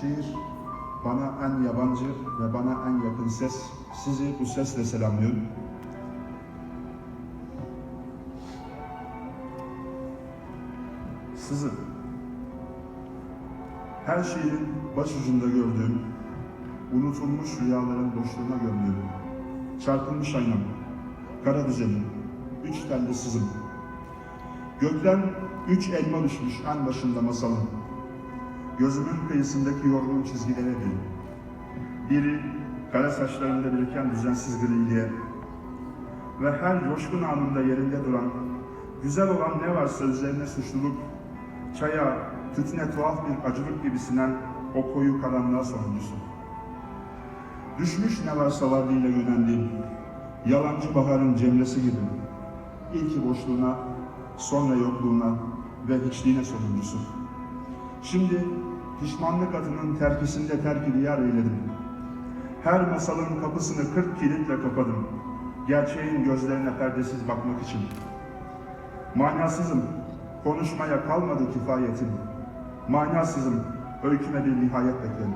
şiir bana en yabancı ve bana en yakın ses. Sizi bu sesle selamlıyorum. Sızı. Her şeyin başucunda gördüğüm, unutulmuş rüyaların boşluğuna gömdüğüm, çarpılmış aynam, kara düzenim, üç telli sızım. Gökten üç elma düşmüş en başında masalın. Gözümün kıyısındaki yorgun çizgilere değil. Biri kara saçlarında biriken düzensiz griliğe ve her coşkun anında yerinde duran, güzel olan ne varsa üzerine suçluluk, çaya, tütüne tuhaf bir acılık gibi sinen o koyu karanlığa sonuncusu. Düşmüş ne varsa varlığıyla yöneldiğim, yalancı baharın cemresi gibi, ilki boşluğuna, sonra yokluğuna ve hiçliğine sonuncusu. Şimdi pişmanlık adının terkisinde terk diyar eyledim. Her masalın kapısını kırk kilitle kapadım. Gerçeğin gözlerine perdesiz bakmak için. Manasızım, konuşmaya kalmadı kifayetim. Manasızım, öyküme bir nihayet bekledim.